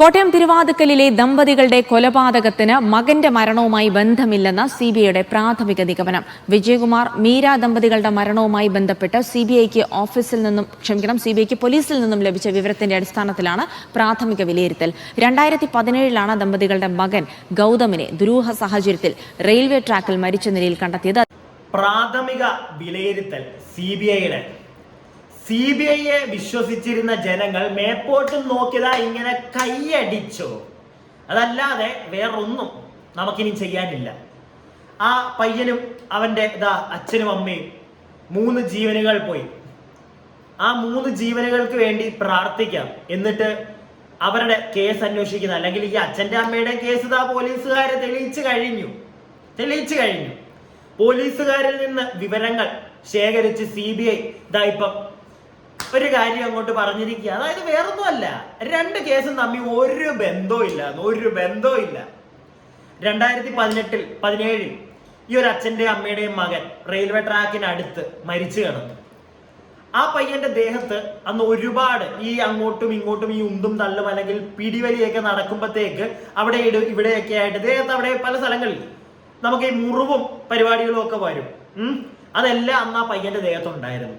കോട്ടയം തിരുവാതുക്കലിലെ ദമ്പതികളുടെ കൊലപാതകത്തിന് മകന്റെ മരണവുമായി ബന്ധമില്ലെന്ന സി ബി ഐയുടെ പ്രാഥമിക നിഗമനം. വിജയകുമാർ മീര ദമ്പതികളുടെ മരണവുമായി ബന്ധപ്പെട്ട് സി ബി ഐക്ക് ഓഫീസിൽ നിന്നും ക്ഷമിക്കണം സി ബി ഐക്ക് പോലീസിൽ നിന്നും ലഭിച്ച വിവരത്തിന്റെ അടിസ്ഥാനത്തിലാണ് പ്രാഥമിക വിലയിരുത്തൽ. രണ്ടായിരത്തി പതിനേഴിലാണ് ദമ്പതികളുടെ മകൻ ഗൗതമിനെ ദുരൂഹ സാഹചര്യത്തിൽ റെയിൽവേ ട്രാക്കിൽ മരിച്ച നിലയിൽ കണ്ടെത്തിയത്. പ്രാഥമിക വിലയിരുത്തൽ സി ബി ഐയുടെ സി ബി ഐയെ വിശ്വസിച്ചിരുന്ന ജനങ്ങൾ മേപ്പോട്ട് നോക്കിയതാ ഇങ്ങനെ കൈയടിച്ചു. അതല്ലാതെ വേറൊന്നും നമുക്കിനി ചെയ്യാനില്ല. ആ പയ്യനും അവന്റെ ഇതാ അച്ഛനും അമ്മയും മൂന്ന് ജീവനുകൾ പോയി. ആ മൂന്ന് ജീവനുകൾക്ക് വേണ്ടി പ്രാർത്ഥിക്കാം. എന്നിട്ട് അവരുടെ കേസ് അന്വേഷിക്കുന്ന. അല്ലെങ്കിൽ ഈ അച്ഛന്റെ അമ്മയുടെ കേസ് ഇതാ പോലീസുകാരെ തെളിയിച്ചു കഴിഞ്ഞു. തെളിയിച്ചു കഴിഞ്ഞു. പോലീസുകാരിൽ നിന്ന് വിവരങ്ങൾ ശേഖരിച്ച് സി ബി ഐ ഇതാ ഇപ്പം ഒരു കാര്യം അങ്ങോട്ട് പറഞ്ഞിരിക്കുക. അതായത് വേറൊന്നുമല്ല. രണ്ട് കേസും തമ്മിൽ ഒരു ബന്ധവും ഇല്ല ഒരു ബന്ധവും ഇല്ല. രണ്ടായിരത്തി പതിനെട്ടിൽ പതിനേഴിൽ ഈ ഒരു അച്ഛന്റെയും അമ്മയുടെയും മകൻ റെയിൽവേ ട്രാക്കിനടുത്ത് മരിച്ചു കിടന്നു. ആ പയ്യന്റെ ദേഹത്ത് അന്ന് ഒരുപാട് ഈ അങ്ങോട്ടും ഇങ്ങോട്ടും ഈ ഉന്തും തള്ളും അല്ലെങ്കിൽ പിടിവലിയൊക്കെ നടക്കുമ്പോഴത്തേക്ക് അവിടെ ഇട ഇവിടെയൊക്കെ ആയിട്ട് ദേഹത്ത് അവിടെ പല സ്ഥലങ്ങളിൽ നമുക്ക് ഈ മുറിവും പരിപാടികളും ഒക്കെ വരും. അതെല്ലാം അന്ന് ആ പയ്യന്റെ ദേഹത്തുണ്ടായിരുന്നു.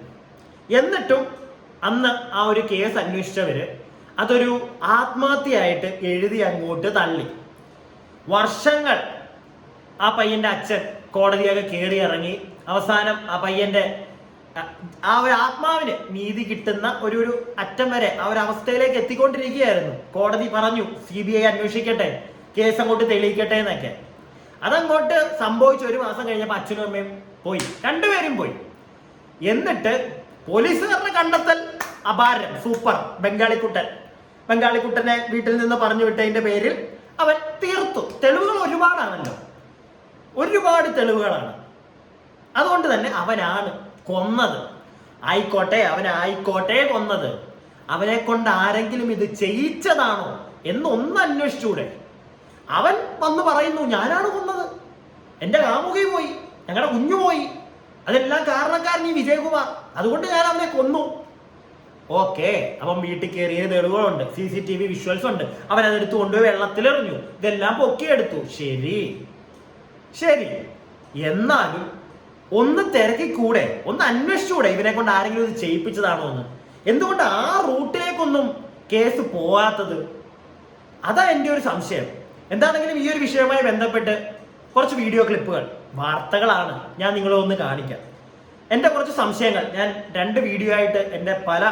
എന്നിട്ടും അന്ന് ആ ഒരു കേസ് അന്വേഷിച്ചവര് അതൊരു ആത്മഹത്യയായിട്ട് എഴുതി അങ്ങോട്ട് തള്ളി. വർഷങ്ങൾ ആ പയ്യന്റെ അച്ഛൻ കോടതിയൊക്കെ കേറി ഇറങ്ങി അവസാനം ആ പയ്യന്റെ ആ ഒരു ആത്മാവിന് നീതി കിട്ടുന്ന ഒരു ഒരു അറ്റം വരെ ആ ഒരു അവസ്ഥയിലേക്ക് എത്തിക്കൊണ്ടിരിക്കുകയായിരുന്നു. കോടതി പറഞ്ഞു സി ബി ഐ അന്വേഷിക്കട്ടെ കേസ് അങ്ങോട്ട് തെളിയിക്കട്ടെ എന്നൊക്കെ. അതങ്ങോട്ട് സംഭവിച്ച ഒരു മാസം കഴിഞ്ഞപ്പോൾ അച്ഛനും അമ്മയും പോയി. രണ്ടുപേരും പോയി. എന്നിട്ട് പോലീസുകാരുടെ കണ്ടെത്തൽ അപാരം സൂപ്പർ. ബംഗാളിക്കുട്ടൻ. ബംഗാളിക്കുട്ടനെ വീട്ടിൽ നിന്ന് പറഞ്ഞു വിട്ടതിന്റെ പേരിൽ അവൻ തീർത്തു. തെളിവുകൾ ഒരുപാടാണല്ലോ. ഒരുപാട് തെളിവുകളാണ്. അതുകൊണ്ട് തന്നെ അവനാണ് കൊന്നത്. ആയിക്കോട്ടെ അവനായിക്കോട്ടെ കൊന്നത്. അവനെ കൊണ്ട് ആരെങ്കിലും ഇത് ചെയ്യിച്ചതാണോ എന്നൊന്ന് അന്വേഷിച്ചൂടെ. അവൻ വന്ന് പറയുന്നു ഞാനാണ് കൊന്നത്. എന്റെ കാമുകി പോയി. ഞങ്ങളുടെ കുഞ്ഞു പോയി. അതെല്ലാം കാരണക്കാരൻ ഈ വിജയകുമാർ. അതുകൊണ്ട് ഞാൻ അവനെ കൊന്നു. ഓക്കെ അപ്പം വീട്ടിൽ കയറിയ തെളിവുകളുണ്ട് C C T V visuals ഉണ്ട്. അവൻ അതെടുത്ത് കൊണ്ടുപോയി വെള്ളത്തിലെറിഞ്ഞു. ഇതെല്ലാം പൊക്കി എടുത്തു ശരി. ശരി. എന്നാലും ഒന്ന് തിരക്കി കൂടെ ഒന്ന് അന്വേഷിച്ചുകൂടെ ഇവനെ കൊണ്ട് ആരെങ്കിലും ഇത് ചെയ്യിപ്പിച്ചതാണോ എന്ന്. എന്തുകൊണ്ട് ആ റൂട്ടിലേക്കൊന്നും കേസ് പോവാത്തത്? അതാ എന്റെ ഒരു സംശയം. എന്താണെങ്കിലും ഈ ഒരു വിഷയവുമായി ബന്ധപ്പെട്ട് കുറച്ച് വീഡിയോ ക്ലിപ്പുകൾ വാർത്തകളാണ് ഞാൻ നിങ്ങളെ ഒന്ന് കാണിക്കാം. എന്റെ കുറച്ച് സംശയങ്ങൾ. ഞാൻ രണ്ട് വീഡിയോ ആയിട്ട് എന്റെ പല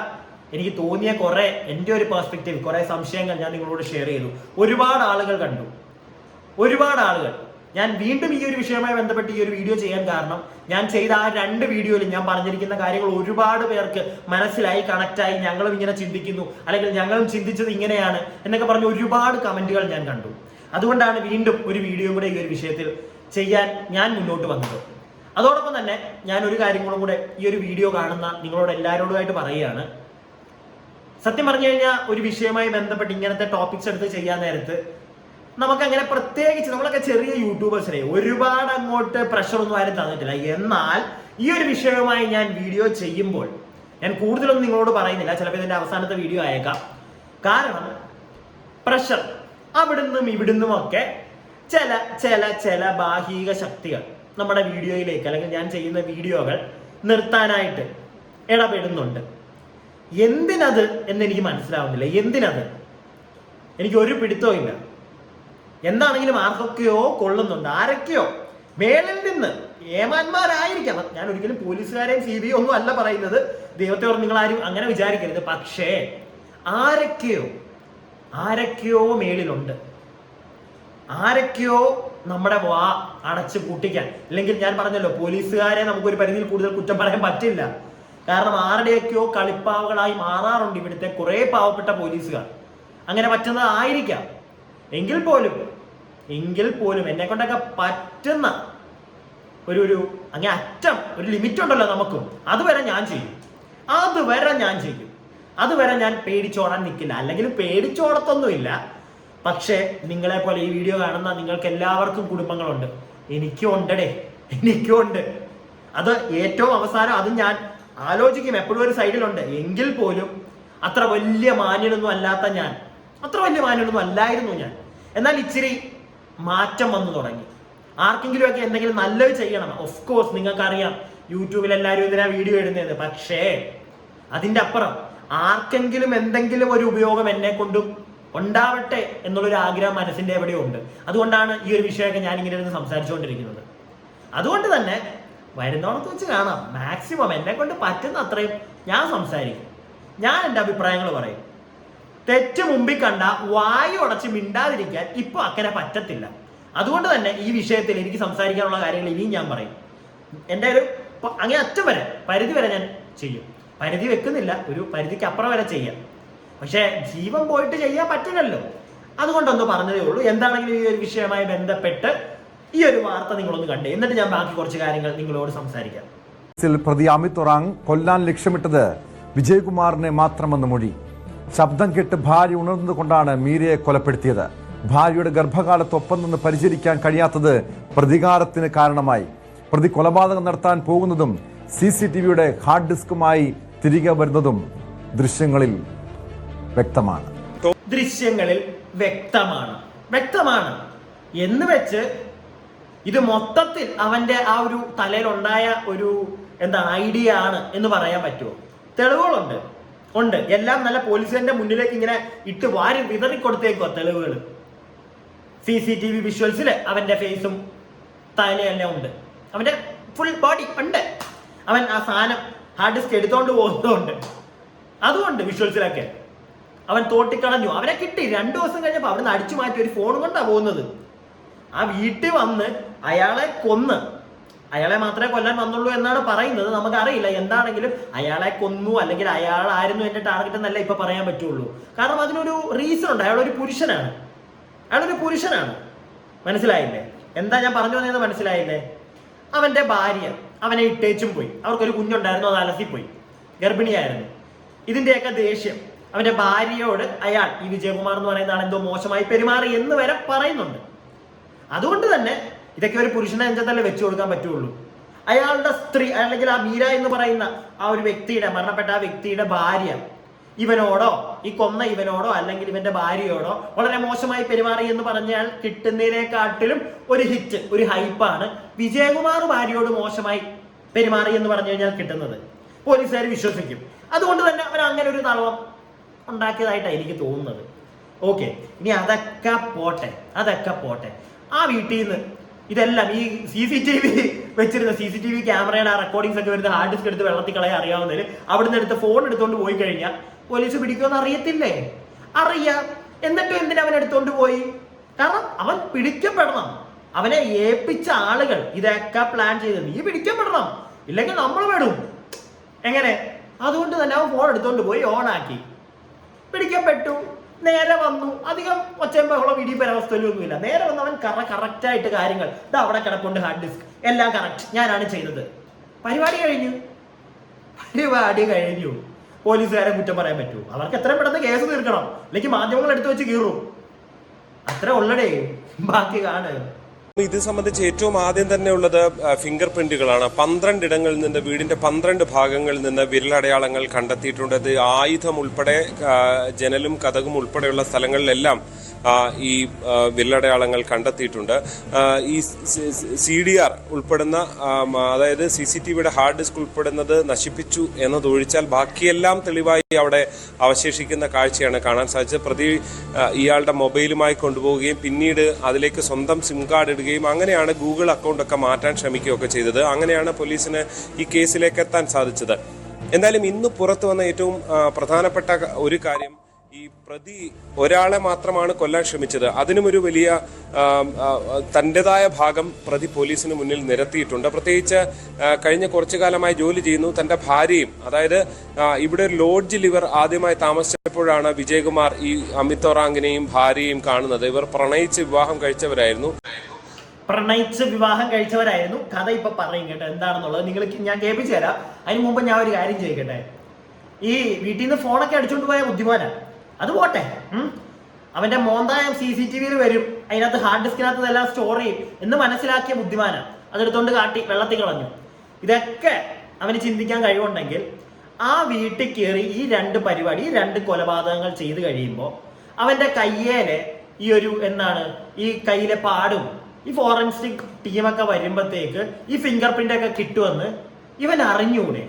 എനിക്ക് തോന്നിയ കുറേ എന്റെ ഒരു പെർസ്പെക്റ്റീവ് കുറേ സംശയങ്ങൾ ഞാൻ നിങ്ങളോട് ഷെയർ ചെയ്തു. ഒരുപാട് ആളുകൾ കണ്ടു. ഒരുപാട് ആളുകൾ. ഞാൻ വീണ്ടും ഈ ഒരു വിഷയവുമായി ബന്ധപ്പെട്ട് ഈ ഒരു വീഡിയോ ചെയ്യാൻ കാരണം ഞാൻ ചെയ്ത ആ രണ്ട് വീഡിയോയിൽ ഞാൻ പറഞ്ഞിരിക്കുന്ന കാര്യങ്ങൾ ഒരുപാട് പേർക്ക് മനസ്സിലായി കണക്റ്റായി ഞങ്ങളും ഇങ്ങനെ ചിന്തിക്കുന്നു അല്ലെങ്കിൽ ഞങ്ങളും ചിന്തിച്ചത് ഇങ്ങനെയാണ് എന്നൊക്കെ പറഞ്ഞ് ഒരുപാട് കമന്റുകൾ ഞാൻ കണ്ടു. അതുകൊണ്ടാണ് വീണ്ടും ഒരു വീഡിയോ കൂടെ ഈ ഒരു വിഷയത്തിൽ ചെയ്യാൻ ഞാൻ മുന്നോട്ട് വന്നത്. അതോടൊപ്പം തന്നെ ഞാൻ ഒരു കാര്യം കൂടെ ഈ ഒരു വീഡിയോ കാണുന്ന നിങ്ങളോട് എല്ലാവരോടുമായിട്ട് പറയുകയാണ്. സത്യം പറഞ്ഞു കഴിഞ്ഞാൽ ഒരു വിഷയവുമായി ബന്ധപ്പെട്ട് ഇങ്ങനത്തെ ടോപ്പിക്സ് എടുത്ത് ചെയ്യാൻ നേരത്ത് നമുക്ക് അങ്ങനെ പ്രത്യേകിച്ച് നമ്മളൊക്കെ ചെറിയ യൂട്യൂബേഴ്സിനെ ഒരുപാട് അങ്ങോട്ട് പ്രഷർ ഒന്നും ആരും തന്നിട്ടില്ല. എന്നാൽ ഈ ഒരു വിഷയവുമായി ഞാൻ വീഡിയോ ചെയ്യുമ്പോൾ ഞാൻ കൂടുതലൊന്നും നിങ്ങളോട് പറയുന്നില്ല ചിലപ്പോൾ ഇതിന്റെ അവസാനത്തെ വീഡിയോ ആയേക്കാം. കാരണം പ്രഷർ അവിടുന്നും ഇവിടുന്നും ഒക്കെ ചില ചില ചില ബാഹിക ശക്തികൾ നമ്മുടെ വീഡിയോയിലേക്ക് അല്ലെങ്കിൽ ഞാൻ ചെയ്യുന്ന വീഡിയോകൾ നിർത്താനായിട്ട് ഇടപെടുന്നുണ്ട്. എന്തിനത് എന്ന് എനിക്ക് മനസ്സിലാവുന്നില്ല. എന്തിനത്? എനിക്ക് ഒരു പിടുത്തവും ഇല്ല. എന്താണെങ്കിലും ആർക്കൊക്കെയോ കൊള്ളുന്നുണ്ട്. ആരൊക്കെയോ? മേളിൽ നിന്ന് ഏമാന്മാരായിരിക്കാം ഞാൻ ഒരിക്കലും പോലീസുകാരെയും സി ബി ഒന്നും അല്ല പറയുന്നത്. ദൈവത്തെ ഓർത്ത് നിങ്ങൾ ആരും അങ്ങനെ വിചാരിക്കരുത്. പക്ഷേ ആരൊക്കെയോ ആരൊക്കെയോ മേളിലുണ്ട്. ആരൊക്കെയോ നമ്മുടെ വാ അടച്ചു പൂട്ടിക്കാൻ. അല്ലെങ്കിൽ ഞാൻ പറഞ്ഞല്ലോ പോലീസുകാരെ നമുക്ക് ഒരു പരിധിയിൽ കൂടുതൽ കുറ്റം പറയാൻ പറ്റില്ല. കാരണം ആരുടെയൊക്കെയോ കളിപ്പാവകളായി മാറാറുണ്ട് ഇവിടുത്തെ കുറെ പാവപ്പെട്ട പോലീസുകാർ. അങ്ങനെ പറ്റുന്നത് ആയിരിക്കാം. എങ്കിൽ പോലും എങ്കിൽ പോലും എന്നെ കൊണ്ടൊക്കെ പറ്റുന്ന ഒരു ഒരു അങ്ങനെ അറ്റം ഒരു ലിമിറ്റ് ഉണ്ടല്ലോ നമുക്കും. അതുവരെ ഞാൻ ചെയ്യും. അതുവരെ ഞാൻ ചെയ്യും. അതുവരെ ഞാൻ പേടിച്ചോടാൻ നിൽക്കില്ല അല്ലെങ്കിൽ പേടിച്ചോടത്തൊന്നുമില്ല. പക്ഷേ നിങ്ങളെ പോലെ ഈ വീഡിയോ കാണുന്ന നിങ്ങൾക്ക് എല്ലാവർക്കും കുടുംബങ്ങളുണ്ട്. എനിക്കും ഉണ്ടടേ. എനിക്കും ഉണ്ട്. അത് ഏറ്റവും അവസാനം അത് ഞാൻ ആലോചിക്കും. എപ്പോഴും ഒരു സൈഡിലുണ്ട്. എങ്കിൽ പോലും അത്ര വലിയ മാന്യനൊന്നും അല്ലാത്ത ഞാൻ അത്ര വലിയ മാന്യനൊന്നും അല്ലായിരുന്നു ഞാൻ. എന്നാൽ ഇച്ചിരി മാറ്റം വന്നു തുടങ്ങി. ആർക്കെങ്കിലും ഒക്കെ എന്തെങ്കിലും നല്ലത് ചെയ്യണം. ഓഫ് കോഴ്സ് നിങ്ങൾക്കറിയാം യൂട്യൂബിൽ എല്ലാവരും ഇതിനാ വീഡിയോ ഇടുന്നത്. പക്ഷേ അതിന്റെ അപ്പുറം ആർക്കെങ്കിലും എന്തെങ്കിലും ഒരു ഉപയോഗം എന്നെ കൊണ്ടും ഉണ്ടാവട്ടെ എന്നുള്ളൊരു ആഗ്രഹം മനസ്സിന്റെ എവിടെയോ ഉണ്ട്. അതുകൊണ്ടാണ് ഈ ഒരു വിഷയമൊക്കെ ഞാൻ ഇങ്ങനെ ഇരുന്ന് സംസാരിച്ചുകൊണ്ടിരിക്കുന്നത്. അതുകൊണ്ട് തന്നെ വരുന്നോണത്ത് വെച്ച് കാണാം. മാക്സിമം എന്നെ കൊണ്ട് പറ്റുന്ന അത്രയും ഞാൻ സംസാരിക്കും. ഞാൻ എന്റെ അഭിപ്രായങ്ങൾ പറയും. തെറ്റ് മുമ്പിൽ കണ്ട വായു അടച്ച് മിണ്ടാതിരിക്കാൻ ഇപ്പൊ അങ്ങനെ പറ്റത്തില്ല. അതുകൊണ്ട് തന്നെ ഈ വിഷയത്തിൽ എനിക്ക് സംസാരിക്കാനുള്ള കാര്യങ്ങൾ ഇനിയും ഞാൻ പറയും. എന്റെ ഒരു അങ്ങനെ അറ്റം വരെ പരിധി വരെ ഞാൻ ചെയ്യും. പരിധി വെക്കുന്നില്ല. ഒരു പരിധിക്ക് അപ്പുറം വരെ ചെയ്യാം. പക്ഷേ ജീവൻ പോയിട്ട് ചെയ്യാൻ പറ്റില്ലല്ലോ. അതുകൊണ്ടൊന്ന് പറഞ്ഞതേ ഉള്ളൂ. എന്താണെങ്കിലും ഈ ഒരു വിഷയമായി ബന്ധപ്പെട്ട് ഈ ഒരു വാർത്ത നിങ്ങളൊന്ന് കണ്ടേ. എന്നിട്ട് ഞാൻ ബാക്കി കുറച്ച് കാര്യങ്ങൾ നിങ്ങളോട് സംസാരിക്കാം. പ്രതി അമിത് ഒറാങ് കൊല്ലാൻ ലക്ഷ്യമിട്ടത് വിജയകുമാറിനെ മാത്രമെന്ന് മൊഴി. ശബ്ദം കേട്ട് ഭാര്യ ഉണർന്നതുകൊണ്ടാണ് മീരയെ കൊലപ്പെടുത്തിയത്. ഭാര്യയുടെ ഗർഭകാലത്തൊപ്പം നിന്ന് പരിചരിക്കാൻ കഴിയാത്തത് പ്രതികാരത്തിന് കാരണമായി. പ്രതി കൊലപാതകം നടത്താൻ പോകുന്നതും സി സി ടി വിയുടെ ഹാർഡ് ഡിസ്കുമായി തിരികെ വരുന്നതും ദൃശ്യങ്ങളിൽ. വ്യക്തമാണ്. ദൃശ്യങ്ങളിൽ വ്യക്തമാണ്. വ്യക്തമാണ്. എന്ന് വെച്ച് ഇത് മൊത്തത്തിൽ അവന്റെ ആ ഒരു തലയിലുണ്ടായ ഒരു എന്താ ഐഡിയ ആണ് എന്ന് പറയാൻ പറ്റുമോ? തെളിവുകളുണ്ട്. ഉണ്ട്. എല്ലാം നല്ല പോലീസിന്റെ മുന്നിലേക്ക് ഇങ്ങനെ ഇട്ട് വാരി വിതറി കൊടുത്തേക്കോ തെളിവുകൾ സി സി ടി വി വിഷ്വൽസിൽ അവന്റെ ഫേസും തലയെല്ലാം ഉണ്ട്. അവന്റെ ഫുൾ ബോഡി ഉണ്ട്. അവൻ ആ സാധനം ഹാർഡ് ഡിസ്ക് എടുത്തോണ്ട് പോകുന്നതുകൊണ്ട് അതുകൊണ്ട് വിഷ്വൽസിലൊക്കെ അവൻ തോട്ടിക്കളഞ്ഞു അവനെ കിട്ടി. രണ്ടു ദിവസം കഴിഞ്ഞപ്പോൾ അവിടുന്ന് അടിച്ചു മാറ്റി ഒരു ഫോൺ കൊണ്ടാ പോകുന്നത്. ആ വീട്ടിൽ വന്ന് അയാളെ കൊന്ന്. അയാളെ മാത്രമേ കൊല്ലാൻ വന്നുള്ളൂ എന്നാണ് പറയുന്നത്. നമുക്കറിയില്ല എന്താണെങ്കിലും അയാളെ കൊന്നു അല്ലെങ്കിൽ അയാൾ ആയിരുന്നു എന്റെ ടാർഗറ്റ് എന്നല്ല ഇപ്പൊ പറയാൻ പറ്റുള്ളൂ. കാരണം അതിനൊരു റീസൺ ഉണ്ട്. അയാൾ ഒരു പുരുഷനാണ്. അയാളൊരു പുരുഷനാണ്. മനസ്സിലായില്ലേ? എന്താ ഞാൻ പറഞ്ഞു വന്നതെന്ന് മനസ്സിലായില്ലേ? അവന്റെ ഭാര്യ അവനെ ഇട്ടേച്ചും പോയി. അവർക്കൊരു കുഞ്ഞുണ്ടായിരുന്നു. അത് അലസിപ്പോയി. ഗർഭിണിയായിരുന്നു. ഇതിന്റെയൊക്കെ ദേഷ്യം. അവന്റെ ഭാര്യയോട് അയാൾ ഈ വിജയകുമാർ എന്ന് പറയുന്ന ആൾ എന്തോ മോശമായി പെരുമാറി എന്ന് വരെ പറയുന്നുണ്ട്. അതുകൊണ്ട് തന്നെ ഇതൊക്കെ ഒരു പുരുഷനെ അഞ്ചത്തല്ലേ വെച്ചു കൊടുക്കാൻ പറ്റുള്ളൂ? അയാളുടെ സ്ത്രീ അല്ലെങ്കിൽ ആ മീര എന്ന് പറയുന്ന ആ ഒരു വ്യക്തിയുടെ മരണപ്പെട്ട ആ വ്യക്തിയുടെ ഭാര്യ ഇവനോടോ ഈ കൊന്ന ഇവനോടോ അല്ലെങ്കിൽ ഇവന്റെ ഭാര്യയോടോ വളരെ മോശമായി പെരുമാറി എന്ന് പറഞ്ഞാൽ കിട്ടുന്നതിനെക്കാട്ടിലും ഒരു ഹിറ്റ് ഒരു ഹൈപ്പാണ് വിജയകുമാർ ഭാര്യയോട് മോശമായി പെരുമാറി എന്ന് പറഞ്ഞു കഴിഞ്ഞാൽ കിട്ടുന്നത്. പോലീസുകാർ വിശ്വസിക്കും. അതുകൊണ്ട് തന്നെ അവൻ അങ്ങനെ ഒരു തളവം ഉണ്ടാക്കിയതായിട്ടാണ് എനിക്ക് തോന്നുന്നത്. ഓക്കെ ഇനി അതൊക്കെ പോട്ടെ അതൊക്കെ പോട്ടെ. ആ വീട്ടിൽ നിന്ന് ഇതെല്ലാം ഈ സി സി ടി വി വെച്ചിരുന്ന C C T V camera ആ റെക്കോർഡിങ്സ് ഒക്കെ വരുന്ന ഹാർഡ് ഡിസ്ക് എടുത്ത് വെള്ളത്തിൽ കളയാൻ അറിയാവുന്നതിൽ അവിടുന്ന് എടുത്ത് ഫോൺ എടുത്തുകൊണ്ട് പോയി കഴിഞ്ഞാൽ പോലീസ് പിടിക്കുമെന്ന് അറിയത്തില്ലേ? അറിയാം. എന്നിട്ടും എന്തിനാ അവൻ എടുത്തോണ്ട് പോയി? കാരണം അവൻ പിടിക്കപ്പെടണം. അവനെ ഏൽപ്പിച്ച ആളുകൾ ഇതൊക്കെ പ്ലാൻ ചെയ്ത് നീ പിടിക്കപ്പെടണം. ഇല്ലെങ്കിൽ നമ്മൾ പെടും എങ്ങനെ? അതുകൊണ്ട് തന്നെ അവൻ ഫോൺ എടുത്തോണ്ട് പോയി ഓൺ ആക്കി. പിടിക്കപ്പെട്ടു. നേരെ വന്നു. അധികം ഒച്ചയും ബഹളം ഇടി പരവസ്ഥയിലൊന്നുമില്ല നേരെ വന്നവൻ അവൻ കറ കറക്റ്റ് ആയിട്ട് കാര്യങ്ങൾ. ഇതാ അവിടെ കിടപ്പുണ്ട് ഹാർഡ് ഡിസ്ക് എല്ലാം കറക്റ്റ് ഞാനാണ് ചെയ്തത്. പരിപാടി കഴിഞ്ഞു. പരിപാടി കഴിഞ്ഞു. പോലീസുകാരെ കുറ്റം പറയാൻ പറ്റൂ. അവർക്ക് എത്രയും പെട്ടെന്ന് കേസ് തീർക്കണം. അല്ലെങ്കിൽ മാധ്യമങ്ങൾ എടുത്തു വെച്ച് കീറും. അത്ര ഉള്ളടേ. ബാക്കി കാണ്. ഇത് സംബന്ധിച്ച് ഏറ്റവും ആദ്യം തന്നെ ഉള്ളത് ഫിംഗർ പ്രിന്റുകളാണ് പന്ത്രണ്ട് ഇടങ്ങളിൽ നിന്ന് വീടിന്റെ പന്ത്രണ്ട് ഭാഗങ്ങളിൽ നിന്ന് വിരലടയാളങ്ങൾ കണ്ടെത്തിയിട്ടുണ്ട്. അത് ആയുധം ഉൾപ്പെടെ ജനലും കഥകും ഉൾപ്പെടെയുള്ള സ്ഥലങ്ങളിലെല്ലാം ഈ വിരലടയാളങ്ങൾ കണ്ടെത്തിയിട്ടുണ്ട്. ഈ സി ഡി ആർ ഉൾപ്പെടുന്ന അതായത് സി സി ടി വിയുടെ ഹാർഡ് ഡിസ്ക് ഉൾപ്പെടുന്നത് നശിപ്പിച്ചു എന്നതൊഴിച്ചാൽ ബാക്കിയെല്ലാം തെളിവായി അവിടെ അവശേഷിക്കുന്ന കാഴ്ചയാണ് കാണാൻ സാധിച്ചത്. പ്രതി ഇയാളുടെ മൊബൈലുമായി കൊണ്ടുപോവുകയും പിന്നീട് അതിലേക്ക് സ്വന്തം സിം കാർഡ് ഇടുകയും അങ്ങനെയാണ് ഗൂഗിൾ അക്കൗണ്ടൊക്കെ മാറ്റാൻ ശ്രമിക്കുകയൊക്കെ ചെയ്തത്. അങ്ങനെയാണ് പോലീസിന് ഈ കേസിലേക്ക് എത്താൻ സാധിച്ചത്. എന്തായാലും ഇന്ന് പുറത്തു വന്ന ഏറ്റവും പ്രധാനപ്പെട്ട ഒരു കാര്യം ഈ പ്രതി ഒരാളെ മാത്രമാണ് കൊല്ലാൻ ശ്രമിച്ചത്. ഒരു വലിയ ആ, ഭാഗം പ്രതി പോലീസിന് മുന്നിൽ നിരത്തിയിട്ടുണ്ട്. പ്രത്യേകിച്ച് കഴിഞ്ഞ കുറച്ചു കാലമായി ജോലി ചെയ്യുന്നു. തന്റെ ഭാര്യയും അതായത് ഇവിടെ ഒരു ലോഡ്ജിൽ ഇവർ ആദ്യമായി താമസിച്ചപ്പോഴാണ് വിജയകുമാർ ഈ അമിത് ഒറാങ്കിനെയും ഭാര്യയും കാണുന്നത്. ഇവർ പ്രണയിച്ച് വിവാഹം കഴിച്ചവരായിരുന്നു. പ്രണയിച്ച് വിവാഹം കഴിച്ചവരായിരുന്നു. കഥ ഇപ്പൊ പറയും കേട്ടോ എന്താണെന്നുള്ളത്. നിങ്ങൾ ഞാൻ കേൾപ്പിച്ചു തരാം. അതിന് മുമ്പ് ഞാൻ ഒരു കാര്യം ചെയ്യിക്കട്ടെ ഈ വീട്ടിൽ നിന്ന് ഫോണൊക്കെ അടിച്ചുകൊണ്ട് പോയ ബുദ്ധിമാനാ. അത് പോട്ടെ. അവന്റെ മോന്തായം സി സി ടി വിയിൽ വരും. അതിനകത്ത് ഹാർഡ് ഡിസ്കിനകത്ത് എല്ലാം സ്റ്റോർ ചെയ്യും എന്ന് മനസ്സിലാക്കിയ ബുദ്ധിമാനാണ് അതെടുത്തോണ്ട് കാട്ടി വെള്ളത്തിൽ കളഞ്ഞു. ഇതൊക്കെ അവന് ചിന്തിക്കാൻ കഴിവുണ്ടെങ്കിൽ ആ വീട്ടിൽ കയറി ഈ രണ്ട് പരിപാടി ഈ രണ്ട് കൊലപാതകങ്ങൾ ചെയ്ത് കഴിയുമ്പോൾ അവന്റെ കയ്യേലെ ഈ ഒരു എന്താണ് ഈ കയ്യിലെ പാടും ഈ ഫോറൻസിക് ടീമൊക്കെ വരുമ്പോഴത്തേക്ക് ഈ ഫിംഗർ പ്രിന്റ് ഒക്കെ കിട്ടുമെന്ന് ഇവൻ അറിഞ്ഞൂടെ.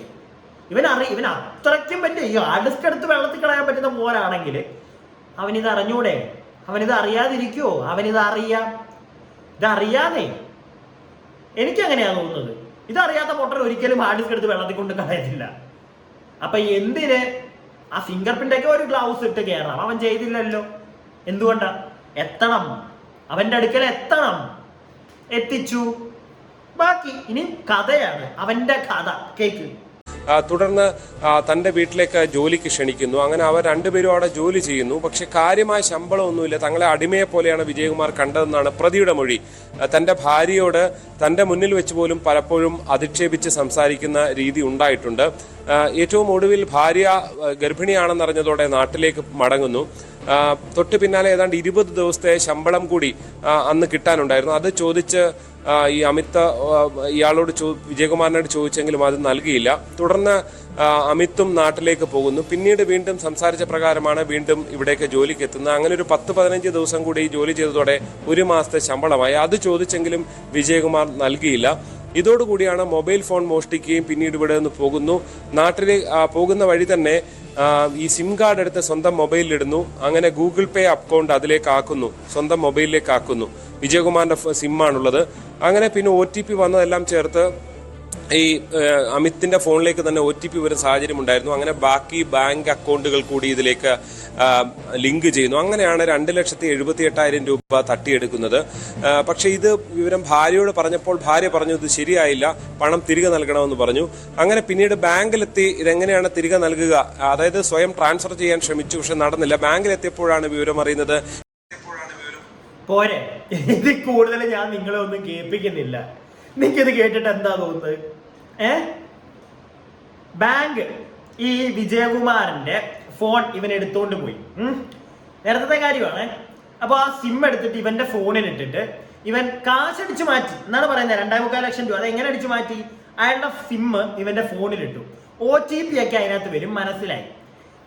ഇവൻ അറി ഇവൻ അത്രയ്ക്കും പറ്റും ഈ ഹാർഡ് എടുത്ത് വെള്ളത്തിൽ കളയാൻ പറ്റുന്ന പോലാണെങ്കിൽ അവനിത് അറിഞ്ഞൂടെ? അവനിത് അറിയാതിരിക്കുവോ അവനിത് അറിയാം. ഇതറിയാതെ എനിക്ക് അങ്ങനെയാണ് തോന്നുന്നത്. ഇതറിയാത്ത പൊട്ടർ ഒരിക്കലും ഹാർഡ് ഡിസ്ക് എടുത്ത് വെള്ളത്തിൽ കൊണ്ട് കളയത്തില്ല. അപ്പൊ എന്തിന്? ആ ഫിംഗർ പ്രിന്റൊക്കെ ഒരു ഗ്ലൗസ് ഇട്ട് കയറണം അവൻ ചെയ്തില്ലല്ലോ. എന്തുകൊണ്ടാ? എത്തണം. അവന്റെ അടുക്കൽ എത്തണം. എത്തിച്ചു. ബാക്കി ഇനി കഥയാണ്. അവന്റെ കഥ. കേക്ക്. തുടർന്ന് തന്റെ വീട്ടിലേക്ക് ജോലിക്ക് ക്ഷണിക്കുന്നു. അങ്ങനെ അവർ രണ്ടുപേരും അവിടെ ജോലി ചെയ്യുന്നു. പക്ഷെ കാര്യമായ ശമ്പളമൊന്നുമില്ല. തങ്ങളെ അടിമയെ പോലെയാണ് വിജയകുമാർ കണ്ടതെന്നാണ് പ്രതിയുടെ മൊഴി. തന്റെ ഭാര്യയോട് തന്റെ മുന്നിൽ വെച്ച് പോലും പലപ്പോഴും അധിക്ഷേപിച്ച് സംസാരിക്കുന്ന രീതി ഉണ്ടായിട്ടുണ്ട്. ഏറ്റവും ഒടുവിൽ ഭാര്യ ഗർഭിണിയാണെന്നറിഞ്ഞതോടെ നാട്ടിലേക്ക് മടങ്ങുന്നു. തൊട്ട് പിന്നാലെ ഏതാണ്ട് ഇരുപത് ദിവസത്തെ ശമ്പളം കൂടി അന്ന് കിട്ടാനുണ്ടായിരുന്നു. അത് ചോദിച്ച് ഈ അമിത് ഇയാളോട് ചോ വിജയകുമാറിനോട് ചോദിച്ചെങ്കിലും അത് നൽകിയില്ല. തുടർന്ന് അമിത്തും നാട്ടിലേക്ക് പോകുന്നു. പിന്നീട് വീണ്ടും സംസാരിച്ച പ്രകാരമാണ് വീണ്ടും ഇവിടേക്ക് ജോലിക്ക് എത്തുന്നത്. അങ്ങനെ ഒരു പത്ത് പതിനഞ്ച് ദിവസം കൂടി ജോലി ചെയ്തതോടെ ഒരു മാസത്തെ ശമ്പളമായി. അത് ചോദിച്ചെങ്കിലും വിജയകുമാർ നൽകിയില്ല. ഇതോടുകൂടിയാണ് മൊബൈൽ ഫോൺ മോഷ്ടിക്കുകയും പിന്നീട് ഇവിടെ നിന്ന് പോകുന്നു. നാട്ടിലെ പോകുന്ന വഴി തന്നെ ഈ സിം കാർഡ് എടുത്ത് സ്വന്തം മൊബൈലിൽ ഇടുന്നു. അങ്ങനെ ഗൂഗിൾ പേ അക്കൗണ്ട് അതിലേക്ക് ആക്കുന്നു. സ്വന്തം മൊബൈലിലേക്ക് ആക്കുന്നു. വിജയകുമാറിന്റെ സിമ്മാണുള്ളത് അങ്ങനെ പിന്നെ ഒ ടി പി വന്നതെല്ലാം ചേർത്ത് ഈ അമിത്തിന്റെ ഫോണിലേക്ക് തന്നെ ഒ ടി പി വരുന്ന സാഹചര്യം ഉണ്ടായിരുന്നു. അങ്ങനെ ബാക്കി ബാങ്ക് അക്കൗണ്ടുകൾ കൂടി ഇതിലേക്ക് ലിങ്ക് ചെയ്യുന്നു. അങ്ങനെയാണ് രണ്ട് ലക്ഷത്തി എഴുപത്തി എട്ടായിരം രൂപ തട്ടിയെടുക്കുന്നത്. പക്ഷെ ഇത് വിവരം ഭാര്യയോട് പറഞ്ഞപ്പോൾ ഭാര്യ പറഞ്ഞു ഇത് ശരിയായില്ല. പണം തിരികെ നൽകണമെന്ന് പറഞ്ഞു. അങ്ങനെ പിന്നീട് ബാങ്കിലെത്തി ഇതെങ്ങനെയാണ് തിരികെ നൽകുക? അതായത് സ്വയം ട്രാൻസ്ഫർ ചെയ്യാൻ ശ്രമിച്ചു പക്ഷെ നടന്നില്ല. ബാങ്കിലെത്തിയപ്പോഴാണ് വിവരം അറിയുന്നത്. പോരെ. ഇത് കൂടുതൽ ഞാൻ നിങ്ങളെ ഒന്നും കേൾപ്പിക്കുന്നില്ല. നിങ്ങൾക്കിത് കേട്ടിട്ട് എന്താ തോന്നുന്നത്? ഏ? ബാങ്ക് ഈ വിജയകുമാറിന്റെ ഫോൺ ഇവൻ എടുത്തോണ്ട് പോയി. നേരത്തെ കാര്യമാണ്. അപ്പൊ ആ സിം എടുത്തിട്ട് ഇവന്റെ ഫോണിൽ ഇട്ടിട്ട് ഇവൻ കാശ് അടിച്ചു മാറ്റി. എന്നാണ് പറയുന്നത്? രണ്ടേ മുക്കാൽ ലക്ഷം രൂപ. അത് എങ്ങനെ അടിച്ചു മാറ്റി? അയാളുടെ സിം ഇവന്റെ ഫോണിൽ ഇട്ടു. ഒ ടി പി ഒക്കെ അതിനകത്ത് വരും. മനസ്സിലായി.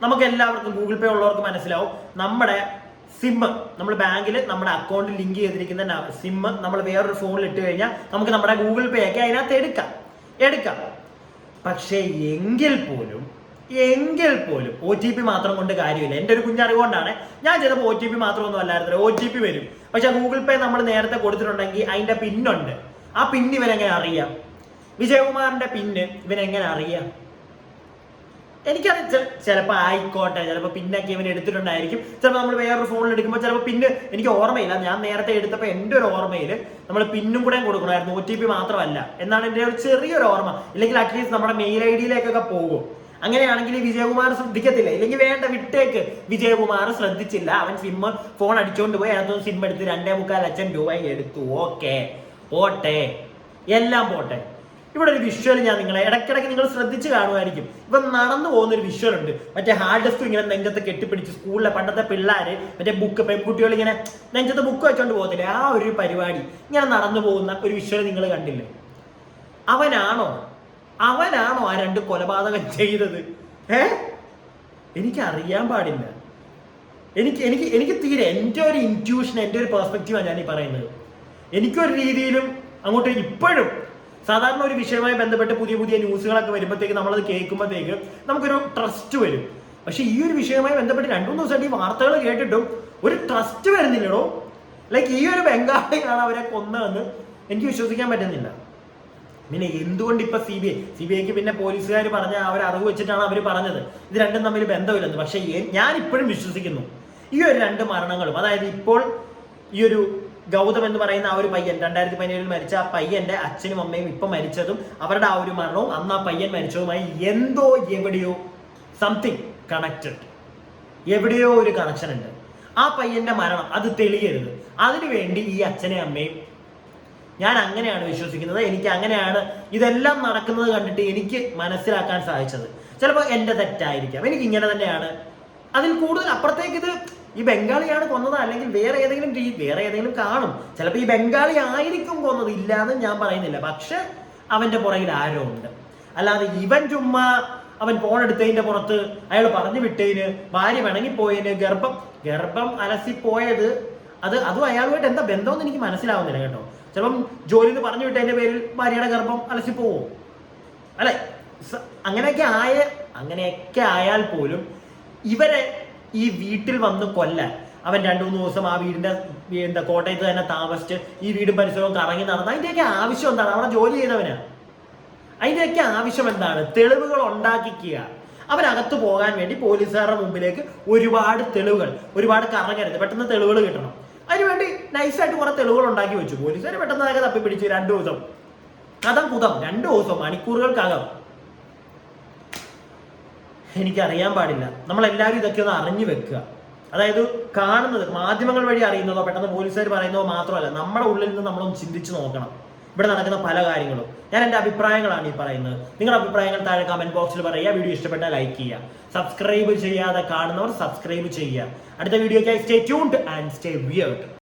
നമുക്ക് എല്ലാവർക്കും ഗൂഗിൾ പേ ഉള്ളവർക്ക് മനസ്സിലാവും. നമ്മുടെ സിം നമ്മൾ ബാങ്കിൽ നമ്മുടെ അക്കൗണ്ടിൽ ലിങ്ക് ചെയ്തിരിക്കുന്ന സിമ്മ് നമ്മൾ വേറൊരു ഫോണിൽ ഇട്ട് കഴിഞ്ഞാൽ നമുക്ക് നമ്മുടെ ഗൂഗിൾ പേ ഒക്കെ അതിനകത്ത് എടുക്കാം. എടുക്കാം. പക്ഷേ എങ്കിൽ പോലും എങ്കിൽ പോലും ഒ ടി പി മാത്രം കൊണ്ട് കാര്യമില്ല. എന്റെ ഒരു കുഞ്ഞറിവുകൊണ്ടാണ് ഞാൻ ചിലപ്പോൾ ഒ ടി പി മാത്രമൊന്നും അല്ലായിരുന്നു ഒ ടി പി വരും. പക്ഷെ ഗൂഗിൾ പേ നമ്മൾ നേരത്തെ കൊടുത്തിട്ടുണ്ടെങ്കിൽ അതിന്റെ പിന്നുണ്ട്. ആ ഇവനെങ്ങനെ അറിയാം? വിജയകുമാറിന്റെ പിന്ന് ഇവനെങ്ങനെ അറിയാം? എനിക്കത് ചിലപ്പോൾ ആയിക്കോട്ടെ ചിലപ്പോൾ പിന്നൊക്കെ ഇവൻ എടുത്തിട്ടുണ്ടായിരിക്കും. ചിലപ്പോൾ നമ്മൾ വേറൊരു ഫോണിൽ എടുക്കുമ്പോൾ ചിലപ്പോൾ പിന്നെ എനിക്ക് ഓർമ്മയില്ല. ഞാൻ നേരത്തെ എടുത്തപ്പോൾ എന്റെ ഒരു ഓർമ്മയിൽ നമ്മൾ പിന്നും കൂടെ കൊടുക്കണമായിരുന്നു ഒ ടി പി മാത്രമല്ല. എന്നാണ് എന്റെ ഒരു ചെറിയൊരു ഓർമ്മ. ഇല്ലെങ്കിൽ അറ്റ്ലീസ്റ്റ് നമ്മുടെ മെയിൽ ഐ ഡിയിലേക്കൊക്കെ പോകും. അങ്ങനെയാണെങ്കിൽ വിജയകുമാർ ശ്രദ്ധിക്കത്തില്ല. ഇല്ലെങ്കിൽ വേണ്ട വിട്ടേക്ക്. വിജയകുമാർ ശ്രദ്ധിച്ചില്ല. അവൻ സിം ഫോൺ അടിച്ചുകൊണ്ട് പോയി അതിനകത്ത് സിം എടുത്ത് രണ്ടേ മുക്കാൽ ലക്ഷം രൂപ എടുത്തു. ഓക്കെ. പോട്ടെ. എല്ലാം പോട്ടെ. ഇവിടെ ഒരു വിഷ്വൽ ഞാൻ നിങ്ങളെ ഇടയ്ക്കിടയ്ക്ക് നിങ്ങൾ ശ്രദ്ധിച്ച് കാണുമായിരിക്കും. ഇപ്പൊ നടന്നു പോകുന്ന ഒരു വിഷ്വൽ ഉണ്ട്. മറ്റേ ഹാർഡ് ഡിസ്ക് ഇങ്ങനെ നെഞ്ചത്ത് കെട്ടിപ്പിടിച്ച് സ്കൂളിലെ പണ്ടത്തെ പിള്ളേര് മറ്റേ ബുക്ക് പെൺകുട്ടികൾ ഇങ്ങനെ നെഞ്ചത്ത് ബുക്ക് വെച്ചോണ്ട് പോകത്തില്ലേ? ആ ഒരു പരിപാടി. ഇങ്ങനെ നടന്നു പോകുന്ന ഒരു വിഷ്വൽ നിങ്ങൾ കണ്ടില്ലേ? അവനാണോ? അവനാണോ ആ രണ്ട് കൊലപാതകം ചെയ്തത്? ഏ? എനിക്ക് അറിയാൻ പാടില്ല. എനിക്ക് എനിക്ക് എനിക്ക് തീരെ എന്റെ ഒരു ഇന്റ്യൂഷൻ എന്റെ ഒരു പെർസ്പെക്റ്റീവാണ് ഞാൻ ഈ പറയുന്നത്. എനിക്കൊരു രീതിയിലും അങ്ങോട്ട് ഇപ്പോഴും സാധാരണ ഒരു വിഷയവുമായി ബന്ധപ്പെട്ട് പുതിയ പുതിയ ന്യൂസുകളൊക്കെ വരുമ്പോഴത്തേക്ക് നമ്മളത് കേൾക്കുമ്പോഴത്തേക്ക് നമുക്കൊരു ട്രസ്റ്റ് വരും. പക്ഷെ ഈ ഒരു വിഷയവുമായി ബന്ധപ്പെട്ട് രണ്ടു മൂന്ന് ദിവസമായിട്ട് ഈ വാർത്തകൾ കേട്ടിട്ടും ഒരു ട്രസ്റ്റ് വരുന്നില്ലടോ. ലൈക്ക് ഈ ഒരു ബംഗാളിയാണ് അവരെ കൊന്നതെന്ന് എനിക്ക് വിശ്വസിക്കാൻ പറ്റുന്നില്ല. പിന്നെ എന്തുകൊണ്ട് ഇപ്പൊ C B I C B ഐക്ക് പിന്നെ പോലീസുകാർ പറഞ്ഞ അവർ അറിവ് വെച്ചിട്ടാണ് അവർ പറഞ്ഞത്? ഇത് രണ്ടും തമ്മിൽ ബന്ധമില്ലെന്ന്. പക്ഷേ ഞാൻ ഇപ്പോഴും വിശ്വസിക്കുന്നു. ഈ ഒരു രണ്ട് മരണങ്ങളും അതായത് ഇപ്പോൾ ഈ ഒരു ഗൗതം എന്ന് പറയുന്ന ആ ഒരു പയ്യൻ രണ്ടായിരത്തി പതിനേഴിൽ മരിച്ച ആ പയ്യന്റെ അച്ഛനും അമ്മയും ഇപ്പൊ മരിച്ചതും അവരുടെ ആ ഒരു മരണവും അന്ന് ആ പയ്യൻ മരിച്ചതുമായി എന്തോ എവിടെയോ സംതിങ് കണക്റ്റഡ് എവിടെയോ ഒരു കണക്ഷൻ ഉണ്ട്. ആ പയ്യന്റെ മരണം അത് തെളിയരുത്. അതിനുവേണ്ടി ഈ അച്ഛനെ അമ്മയും ഞാൻ അങ്ങനെയാണ് വിശ്വസിക്കുന്നത് എനിക്ക് അങ്ങനെയാണ് ഇതെല്ലാം നടക്കുന്നത് കണ്ടിട്ട് എനിക്ക് മനസ്സിലാക്കാൻ സാധിച്ചത്. ചിലപ്പോൾ എന്റെ തെറ്റായിരിക്കാം എനിക്ക് ഇങ്ങനെ തന്നെയാണ്. അതിൽ കൂടുതൽ അപ്പുറത്തേക്ക് ഇത് ഈ ബംഗാളിയാണ് കൊന്നത് അല്ലെങ്കിൽ വേറെ ഏതെങ്കിലും രീതി വേറെ ഏതെങ്കിലും കാണും. ചിലപ്പോൾ ഈ ബംഗാളി ആയിരിക്കും കൊന്നത്. ഇല്ലാന്ന് ഞാൻ പറയുന്നില്ല. പക്ഷെ അവന്റെ പുറകിൽ ആരോ ഉണ്ട്. അല്ലാതെ ഇവൻ ചുമ്മാ അവൻ ഫോൺ എടുത്തതിന്റെ പുറത്ത് അയാൾ പറഞ്ഞു വിട്ടതിന് ഭാര്യ വിണങ്ങിപ്പോയതിന് ഗർഭം ഗർഭം അലസിപ്പോയത് അത് അതും അയാളുമായിട്ട് എന്താ ബന്ധമെന്ന് എനിക്ക് മനസ്സിലാവുന്നില്ല കേട്ടോ. ചിലപ്പം ജോലി എന്ന് പറഞ്ഞു വിട്ടതിന്റെ പേരിൽ ഭാര്യയുടെ ഗർഭം അലസിപ്പോവോ? അല്ലെ? അങ്ങനെയൊക്കെ ആയ അങ്ങനെയൊക്കെ ആയാൽ പോലും ഇവരെ ഈ വീട്ടിൽ വന്ന് കൊല്ലാൻ അവൻ രണ്ടു മൂന്ന് ദിവസം ആ വീടിന്റെ എന്താ കോട്ടയത്ത് തന്നെ താമസിച്ച് ഈ വീടും പരിസരവും കറങ്ങി നടന്ന അതിന്റെയൊക്കെ ആവശ്യം എന്താണ്? അവിടെ ജോലി ചെയ്തവന്. അതിന്റെയൊക്കെ ആവശ്യം എന്താണ്? തെളിവുകൾ ഉണ്ടാക്കിക്കുക. അവരകത്ത് പോകാൻ വേണ്ടി പോലീസുകാരുടെ മുമ്പിലേക്ക് ഒരുപാട് തെളിവുകൾ ഒരുപാട് കറങ്ങരുത്. പെട്ടെന്ന് തെളിവുകൾ കിട്ടണം. അതിനുവേണ്ടി നൈസായിട്ട് കുറെ തെളിവുകൾ ഉണ്ടാക്കി വെച്ചു. പോലീസുകാർ പെട്ടെന്ന് തപ്പി പിടിച്ചു രണ്ടു ദിവസം. കഥം കുതം. രണ്ടു ദിവസം മണിക്കൂറുകൾക്കകം. എനിക്കറിയാൻ പാടില്ല. നമ്മളെല്ലാവരും ഇതൊക്കെ ഒന്ന് അറിഞ്ഞു വെക്കുക. അതായത് കാണുന്നത് മാധ്യമങ്ങൾ വഴി അറിയുന്നതോ പെട്ടെന്ന് പോലീസുകാർ പറയുന്നതോ മാത്രമല്ല നമ്മുടെ ഉള്ളിൽ നിന്ന് നമ്മളൊന്ന് ചിന്തിച്ചു നോക്കണം. ഇവിടെ നടക്കുന്ന പല കാര്യങ്ങളും. ഞാൻ എന്റെ അഭിപ്രായങ്ങളാണ് ഈ പറയുന്നത്. നിങ്ങളുടെ അഭിപ്രായങ്ങൾ താഴെ കമന്റ് ബോക്സിൽ പറയുക. വീഡിയോ ഇഷ്ടപ്പെട്ടാൽ ലൈക്ക് ചെയ്യുക. സബ്സ്ക്രൈബ് ചെയ്യാതെ കാണുന്നവർ സബ്സ്ക്രൈബ് ചെയ്യുക. അടുത്ത വീഡിയോയ്ക്കായി stay tuned and stay weird